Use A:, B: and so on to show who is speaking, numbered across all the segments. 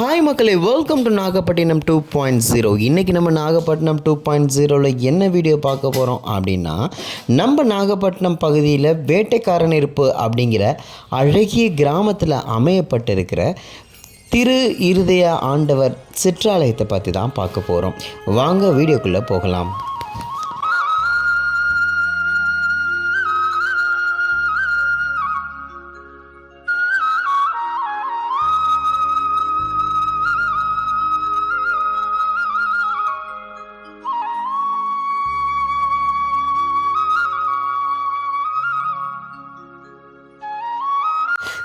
A: Hi மக்களே. Welcome to Nagapattinam two point zero இன்றைக்கி நம்ம நாகப்பட்டினம் டூ பாயிண்ட் ஜீரோவில் என்ன வீடியோ பார்க்க போகிறோம் அப்படின்னா நம்ம நாகப்பட்டினம் பகுதியில் வேட்டைக்காரன் இருப்பு அப்படிங்கிற அழகிய கிராமத்தில் அமையப்பட்டிருக்கிற திரு இருதய ஆண்டவர் சிற்றாலயத்தை பற்றி தான் பார்க்க போகிறோம் வாங்க வீடியோக்குள்ளே போகலாம்.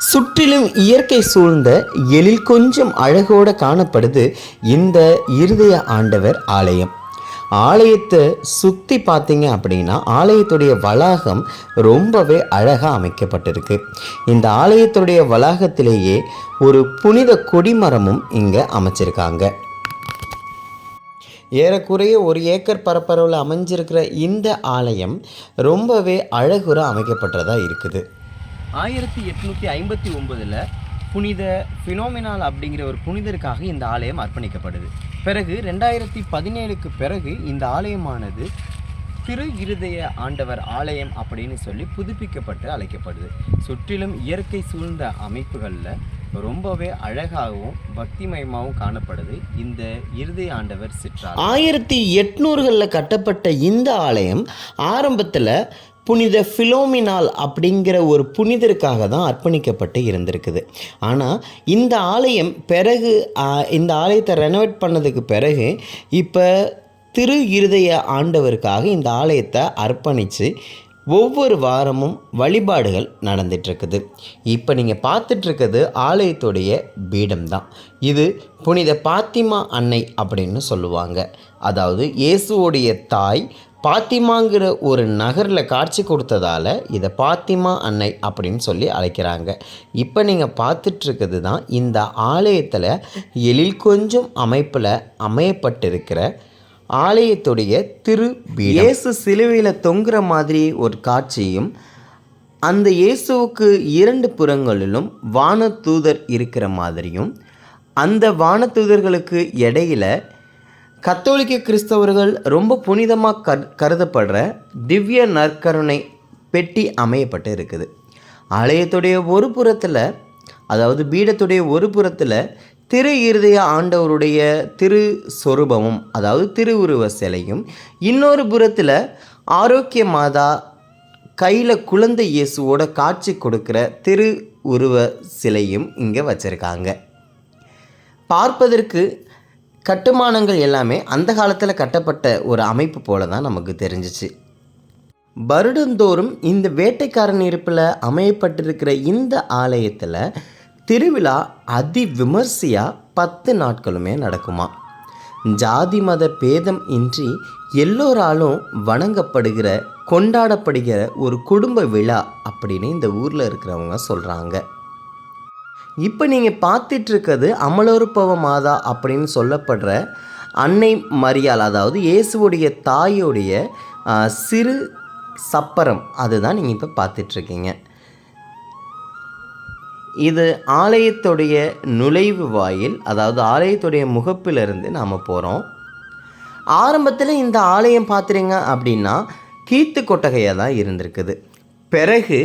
A: சுற்றிலும் இயற்கை சூழ்ந்த எழில் கொஞ்சம் அழகோடு காணப்படுது இந்த இருதய ஆண்டவர் ஆலயம். ஆலயத்தை சுற்றி பார்த்தீங்க அப்படின்னா ஆலயத்துடைய வளாகம் ரொம்பவே அழகாக அமைக்கப்பட்டிருக்கு. இந்த ஆலயத்துடைய வளாகத்திலேயே ஒரு புனித கொடிமரமும் இங்கே அமைச்சிருக்காங்க. ஏறக்குறைய ஒரு ஏக்கர் பரப்பளவில் அமைஞ்சிருக்கிற இந்த ஆலயம் ரொம்பவே அழகுற அமைக்கப்பட்டதாக இருக்குது.
B: ஆயிரத்தி எட்நூற்றி ஐம்பத்தி ஒம்பதில் புனித ஃபினோமினால் அப்படிங்கிற ஒரு புனிதருக்காக இந்த ஆலயம் அர்ப்பணிக்கப்படுது. பிறகு ரெண்டாயிரத்தி பதினேழுக்கு பிறகு இந்த ஆலயமானது திரு இருதய ஆண்டவர் ஆலயம் அப்படின்னு சொல்லி புதுப்பிக்கப்பட்டு அழைக்கப்படுது. சுற்றிலும் இயற்கை சூழ்ந்த அமைப்புகளில் ரொம்பவே அழகாகவும் பக்திமயமாகவும் காணப்படுது இந்த இருதய ஆண்டவர் சிற்றா
A: ஆயிரத்தி எட்நூறுகளில் கட்டப்பட்ட இந்த ஆலயம் ஆரம்பத்தில் புனித ஃபிலோமினால் அப்படிங்கிற ஒரு புனிதருக்காக தான் அர்ப்பணிக்கப்பட்டு இருந்திருக்குது. ஆனால் இந்த ஆலயம் பிறகு இந்த ஆலயத்தை ரெனோவேட் பண்ணதுக்கு பிறகு இப்போ திரு இருதய ஆண்டவருக்காக இந்த ஆலயத்தை அர்ப்பணித்து ஒவ்வொரு வாரமும் வழிபாடுகள் நடந்துட்டுருக்குது. இப்போ நீங்கள் பார்த்துட்ருக்கிறது ஆலயத்துடைய பீடம் தான் இது புனித பாத்திமா அன்னை அப்படின்னு சொல்லுவாங்க. அதாவது இயேசுவோடைய தாய் பாத்திமாங்கிற ஒரு நகரில் காட்சி கொடுத்ததால இதை பாத்திமா அன்னை அப்படின்னு சொல்லி அழைக்கிறாங்க. இப்போ நீங்கள் பார்த்துட்ருக்கிறது தான் இந்த ஆலயத்தில் எழில் கொஞ்சம் அமைப்பில் அமையப்பட்டிருக்கிற ஆலயத்துடைய திரு இயேசு சிலுவையில் தொங்குற மாதிரி ஒரு காட்சியும் அந்த இயேசுவுக்கு இரண்டு புறங்களிலும் வானதூதர் இருக்கிற மாதிரியும் அந்த வானதூதர்களுக்கு இடையில கத்தோலிக்க கிறிஸ்தவர்கள் ரொம்ப புனிதமாக கர் கருதப்படுற திவ்ய நற்கருணை பெட்டி அமையப்பட்டு இருக்குது. ஆலயத்துடைய ஒரு புறத்தில் அதாவது பீடத்துடைய ஒரு புறத்தில் திரு இருதய ஆண்டவருடைய திரு சொரூபமும் அதாவது திருவுருவ சிலையும் இன்னொரு புறத்தில் ஆரோக்கிய மாதா கையில் குழந்தை இயேசுவோட காட்சி கொடுக்குற திரு உருவ சிலையும் இங்கே வச்சுருக்காங்க. பார்ப்பதற்கு கட்டுமானங்கள் எல்லாமே அந்த காலத்தில் கட்டப்பட்ட ஒரு அமைப்பு போல தான் நமக்கு தெரிஞ்சிச்சு. வருடந்தோறும் இந்த வேட்டைக்காரன் இருப்பில் அமையப்பட்டிருக்கிற இந்த ஆலயத்தில் திருவிழா அதி விமர்சையாக பத்து நாட்களுமே நடக்குமா. ஜாதி மத பேதம் இன்றி எல்லோராலும் வணங்கப்படுகிற கொண்டாடப்படுகிற ஒரு குடும்ப விழா அப்படின்னு இந்த ஊரில் இருக்கிறவங்க சொல்கிறாங்க இப்போ நீங்கள் பார்த்துட்ருக்கிறது அமலோருப்பவ மாதா அப்படின்னு சொல்லப்படுற அன்னை மரியாள் அதாவது இயேசுவுடைய தாயுடைய சிறு சப்பரம். அதுதான் நீங்கள் இப்போ பார்த்துட்ருக்கீங்க. இது ஆலயத்துடைய நுழைவு வாயில் அதாவது ஆலயத்துடைய முகப்பிலிருந்து நாம் போகிறோம் ஆரம்பத்தில் இந்த ஆலயம் பார்த்துறீங்க அப்படின்னா கீத்து கொட்டகையாக தான் இருந்திருக்குது. பிறகு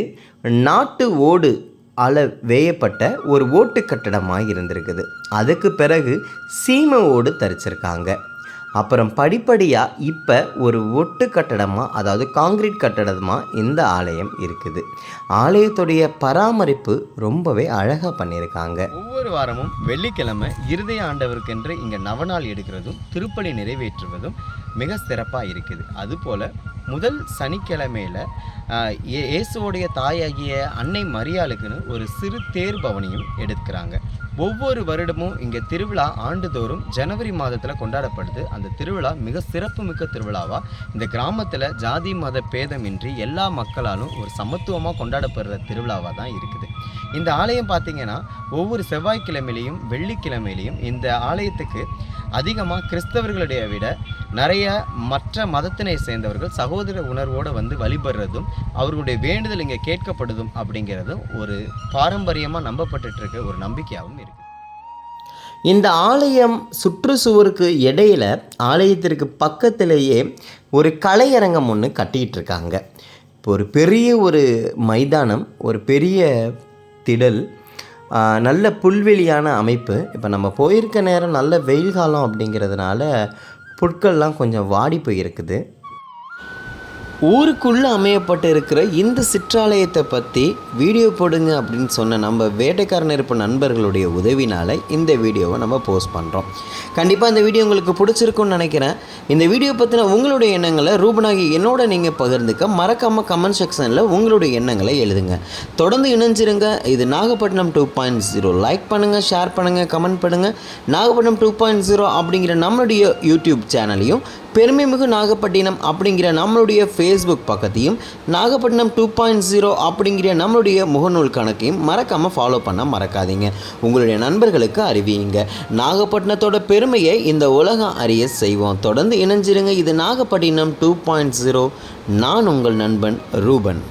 A: நாட்டு ஓடு அள வேயப்பட்ட ஒரு ஓட்டு கட்டடமாக இருந்திருக்குது. அதுக்கு பிறகு சீமை ஓடு தரிச்சிருக்காங்க. அப்புறம் படிப்படியாக இப்போ ஒரு ஒட்டு கட்டடமாக அதாவது காங்கிரீட் கட்டடமாக இந்த ஆலயம் இருக்குது. ஆலயத்துடைய பராமரிப்பு ரொம்பவே அழகாக பண்ணியிருக்காங்க.
B: ஒவ்வொரு வாரமும் வெள்ளிக்கிழமை இருதய ஆண்டவருக்கென்று இங்கே நவநாள் எடுக்கிறதும் திருப்பலி நிறைவேற்றுவதும் மிக சிறப்பாக இருக்குது. அதுபோல் முதல் சனிக்கிழமையில் இயேசுவோடைய தாயாகிய அன்னை மரியாளுக்குன்னு ஒரு சிறு தேர் பவனியும் எடுக்கிறாங்க. ஒவ்வொரு வருடமும் இங்கே திருவிழா ஆண்டுதோறும் ஜனவரி மாதத்தில் கொண்டாடப்படுது. அந்த திருவிழா மிக சிறப்புமிக்க திருவிழாவாக இந்த கிராமத்தில் ஜாதி மத பேதமின்றி எல்லா மக்களாலும் ஒரு சமத்துவமாக கொண்டாடப்படுற திருவிழாவாக தான் இருக்குது. இந்த ஆலயம் பார்த்திங்கன்னா ஒவ்வொரு செவ்வாய்க்கிழமையிலையும் வெள்ளிக்கிழமையிலையும் இந்த ஆலயத்துக்கு அதிகமாக கிறிஸ்தவர்களுடைய விட நிறைய மற்ற மதத்தினை சேர்ந்தவர்கள் சகோதர உணர்வோடு வந்து வழிபடுறதும் அவர்களுடைய வேண்டுதல் இங்கே கேட்கப்படுதும் அப்படிங்கிறதும் ஒரு பாரம்பரியமாக நம்பப்பட்டுட்டு இருக்க ஒரு நம்பிக்கையாகவும் இருக்குது
A: இந்த ஆலயம் சுற்றுச்சுவருக்கு இடையில ஆலயத்திற்கு பக்கத்திலேயே ஒரு கலையரங்கம் ஒன்று கட்டிகிட்டு இருக்காங்க இப்போ ஒரு பெரிய ஒரு மைதானம் ஒரு பெரிய திடல் நல்ல புல்வெளியான அமைப்பு. இப்போ நம்ம போயிருக்க நேரம் நல்ல வெயில் காலம் அப்படிங்கிறதுனால புற்கள்லாம் கொஞ்சம் வாடி போயிருக்குது. ஊருக்குள்ளே அமையப்பட்டு இருக்கிற இந்த சிற்றாலயத்தை பற்றி வீடியோ போடுங்க அப்படின்னு சொன்ன நம்ம வேட்டைக்காரன் இருப்ப நண்பர்களுடைய உதவினால் இந்த வீடியோவை நம்ம போஸ்ட் பண்ணுறோம் கண்டிப்பாக இந்த வீடியோ உங்களுக்கு பிடிச்சிருக்குன்னு நினைக்கிறேன். இந்த வீடியோ பற்றின உங்களுடைய எண்ணங்களை ரூபனாகி என்னோட நீங்கள் பகிர்ந்துக்க மறக்காமல் கமெண்ட் செக்ஷனில் உங்களுடைய எண்ணங்களை எழுதுங்க. தொடர்ந்து இணைஞ்சிருங்க. இது Nagapattinam two point zero like பண்ணுங்கள் ஷேர் பண்ணுங்கள் கமெண்ட் பண்ணுங்கள் நாகப்பட்டினம் டூ பாயிண்ட் ஜீரோ அப்படிங்கிற நம்மளுடைய யூடியூப் சேனலையும் பெருமைமிகு நாகப்பட்டினம் அப்படிங்கிற நம்மளுடைய ஃபேஸ்புக் பக்கத்தையும் நாகப்பட்டினம் டூ பாயிண்ட் ஜீரோ அப்படிங்கிற நம்மளுடைய முகநூல் கணக்கையும் மறக்காமல் ஃபாலோ பண்ண மறக்காதீங்க. உங்களுடைய நண்பர்களுக்கு அறிவியுங்க. நாகப்பட்டினத்தோட பெருமையை இந்த உலகம் அறிய செய்வோம். தொடர்ந்து இணைஞ்சிருங்க. இது நாகப்பட்டினம் டூ பாயிண்ட் ஜீரோ நான் உங்கள் நண்பன் ரூபன்.